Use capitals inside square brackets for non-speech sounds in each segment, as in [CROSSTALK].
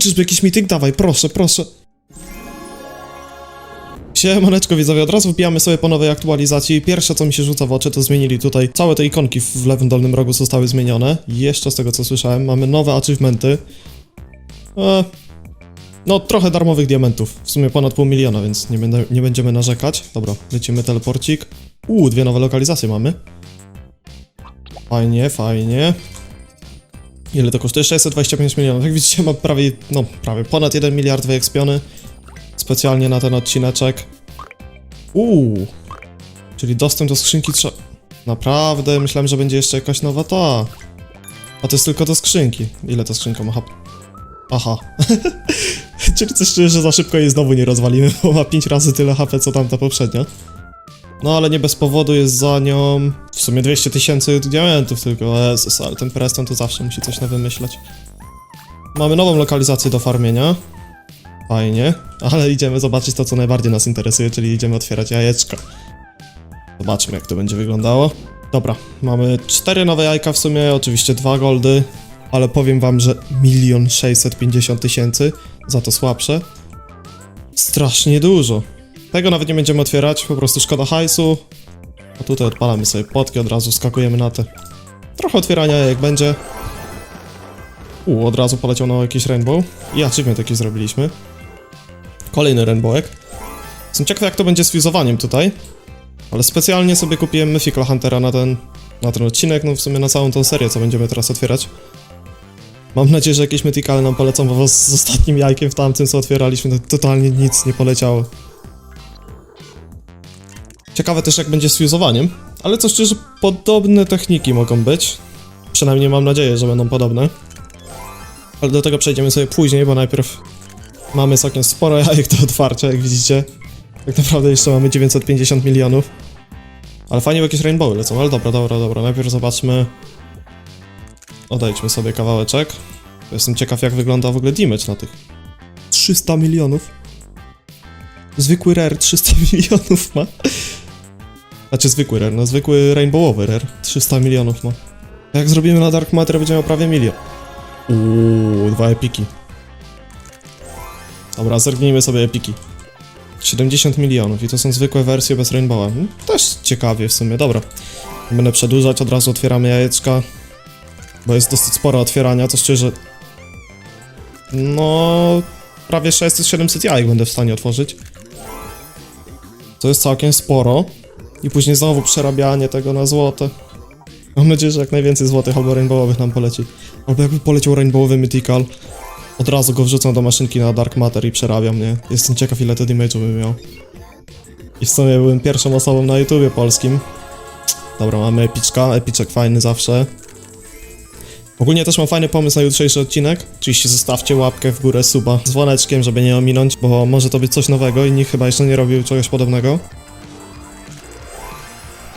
Czyżby jakiś meeting? Dawaj, proszę, proszę. Siemaneczko widzowie, od razu wbijamy sobie po nowej aktualizacji. Pierwsze co mi się rzuca w oczy to zmienili tutaj, całe te ikonki w lewym dolnym rogu zostały zmienione. Jeszcze z tego co słyszałem, mamy nowe achievementy. E, no trochę darmowych diamentów, w sumie ponad pół miliona, więc nie, będę, nie będziemy narzekać. Dobra, lecimy teleporcik. Uuu, dwie nowe lokalizacje mamy. Fajnie, fajnie. Ile to kosztuje? 625 milionów. Jak widzicie, mam prawie, no prawie ponad 1 miliard wyekspiony. Specjalnie na ten odcineczek. Uuu. Czyli dostęp do skrzynki trzeba... Naprawdę? Myślałem, że będzie jeszcze jakaś nowa ta. A to jest tylko do skrzynki. Ile ta skrzynka ma. Aha. [LAUGHS] Czyli coś czuję, że za szybko jej znowu nie rozwalimy, bo ma 5 razy tyle HP, co tamta poprzednia. No ale nie bez powodu jest za nią w sumie 200 tysięcy diamentów tylko. Jezus, ale ten Preston to zawsze musi coś na wymyśleć. Mamy nową lokalizację do farmienia. Fajnie, ale idziemy zobaczyć to, co najbardziej nas interesuje, czyli idziemy otwierać jajeczka. Zobaczmy, jak to będzie wyglądało. Dobra, mamy cztery nowe jajka w sumie, oczywiście dwa goldy, ale powiem wam, że milion sześćset pięćdziesiąt tysięcy, za to słabsze. Strasznie dużo. Tego nawet nie będziemy otwierać, po prostu szkoda hajsu. Tutaj odpalamy sobie potki, od razu skakujemy na te. Trochę otwierania jak będzie. U, od razu poleciał na jakiś rainbow. I achievement jakiś zrobiliśmy. Kolejny rainbowek. Jestem ciekaw jak to będzie z fuzowaniem tutaj. Ale specjalnie sobie kupiłem Mythical Huntera na ten, na ten odcinek, no w sumie na całą tą serię, co będziemy teraz otwierać. Mam nadzieję, że jakieś Mythicale nam polecą, bo z ostatnim jajkiem w tamtym, co otwieraliśmy, to totalnie nic nie poleciało. Ciekawe też jak będzie z fuzowaniem, ale co szczerze, podobne techniki mogą być. Przynajmniej mam nadzieję, że będą podobne. Ale do tego przejdziemy sobie później, bo najpierw mamy całkiem sporo [LAUGHS] jajek do otwarcia, jak widzicie. Tak naprawdę jeszcze mamy 950 milionów. Ale fajnie, bo jakieś rainbowy lecą, ale dobra, dobra, dobra. Najpierw zobaczmy... Odejdźmy sobie kawałeczek. Jestem ciekaw, jak wygląda w ogóle damage na tych. 300 milionów. Zwykły rare 300 [LAUGHS] milionów ma. Znaczy zwykły rare, no zwykły rainbowowy rare 300 milionów ma. A Jak zrobimy na Dark Matter, będzie miał prawie milion. Uuu, dwa epiki. Dobra, zergnijmy sobie epiki. 70 milionów i to są zwykłe wersje bez rainbowa. Hmm, Też ciekawie w sumie, dobra. Nie Będę przedłużać, od razu otwieramy jajeczka. Bo jest dosyć sporo otwierania, to szczerze... No... Prawie 600-700 jajek będę w stanie otworzyć. To jest całkiem sporo. I później znowu przerabianie tego na złote. Mam nadzieję, że jak najwięcej złotych albo rainbowowych nam poleci. Albo jakby poleciał rainbowowy mythical, od razu go wrzucam do maszynki na Dark Matter i przerabiam, nie? Jestem ciekaw ile to damage'u bym miał. I w sumie byłem pierwszą osobą na YouTubie polskim. Dobra, mamy epiczka, epiczek fajny zawsze. Ogólnie też mam fajny pomysł na jutrzejszy odcinek. Oczywiście zostawcie łapkę w górę, suba z dzwoneczkiem, żeby nie ominąć, bo może to być coś nowego i nikt chyba jeszcze nie robił czegoś podobnego.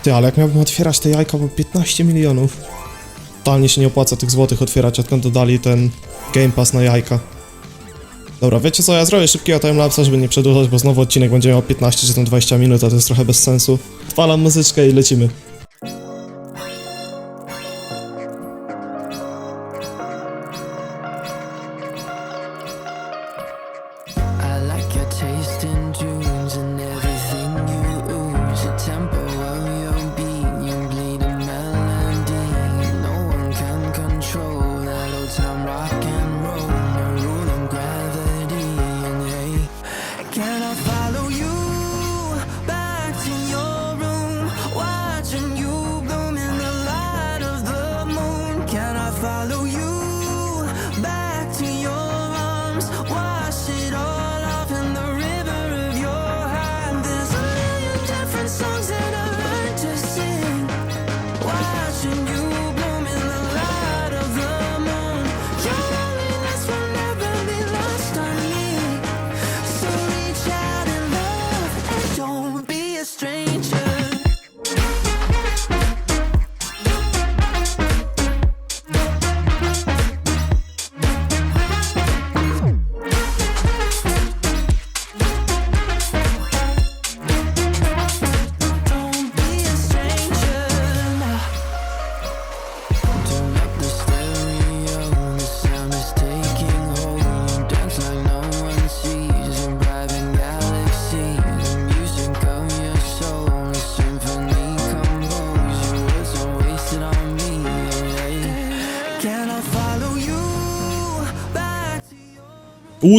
Ty, ale jak miałbym otwierać te jajka, bo 15 milionów. Totalnie się nie opłaca tych złotych otwierać, odkąd dodali ten Game Pass na jajka. Dobra, wiecie co, ja zrobię szybkiego timelapsa, żeby nie przedłużać, bo znowu odcinek będzie miał 15 czy tam 20 minut, a to jest trochę bez sensu. Odpalam muzyczkę i lecimy. rock and roll, gravity. And hey, can I follow you back to your room? Watching you bloom in the light of the moon. Can I follow you back to your arms? Wash it all off in the river of your heart. There's a million different songs that I learned to sing. Watching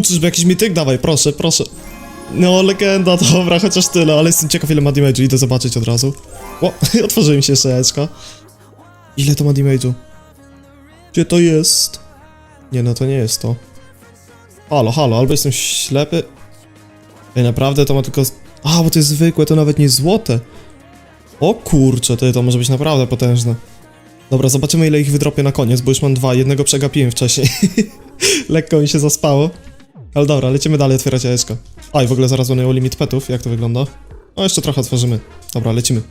czyżby jakiś mityk? Dawaj, proszę, proszę. No, legenda, dobra, chociaż tyle, ale jestem ciekaw ile ma damage'u, idę zobaczyć od razu. O, [LAUGHS] otworzyły mi się jeszcze jajeczka. Ile to ma damage'u? Gdzie to jest? Nie, no to nie jest to. Halo, halo, albo jestem ślepy. Ej, naprawdę to ma tylko... A, bo to jest zwykłe, to nawet nie złote. O kurczę, ty, to może być naprawdę potężne. Dobra, zobaczymy ile ich wydropię na koniec, bo już mam dwa, jednego przegapiłem wcześniej. [LAUGHS] Lekko mi się zaspało. Ale dobra, lecimy dalej otwierać jajeczka. A i w ogóle zaraz będą limit petów, jak to wygląda? No jeszcze trochę otworzymy. Dobra, lecimy.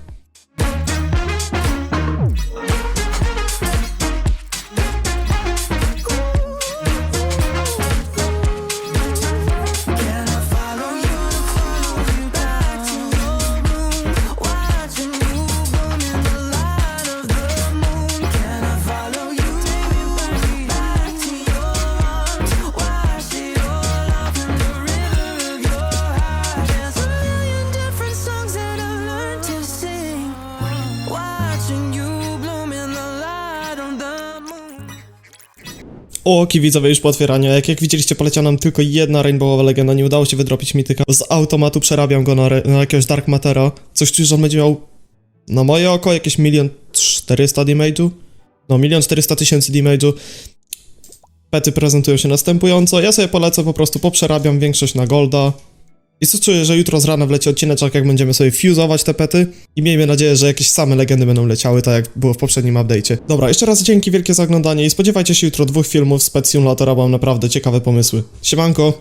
O, widzowie już po otwieraniu. Jak, jak widzieliście, poleciała nam tylko jedna Rainbowowa Legenda. Nie udało się wydropić mityka. Z automatu przerabiam go na, na jakiegoś Dark Matera. Coś czuję, że on będzie miał na moje oko jakieś milion czterysta damage'u. No, milion czterysta tysięcy damage'u. Pety prezentują się następująco. Ja sobie polecę, po prostu poprzerabiam większość na Golda. I co czuję, że jutro z rana wleci odcineczek, jak będziemy sobie fuzować te pety. I miejmy nadzieję, że jakieś same legendy będą leciały, tak jak było w poprzednim update'cie. Dobra, jeszcze raz dzięki wielkie za oglądanie i spodziewajcie się jutro dwóch filmów z Pet Simulatora, bo mam naprawdę ciekawe pomysły. Siemanko!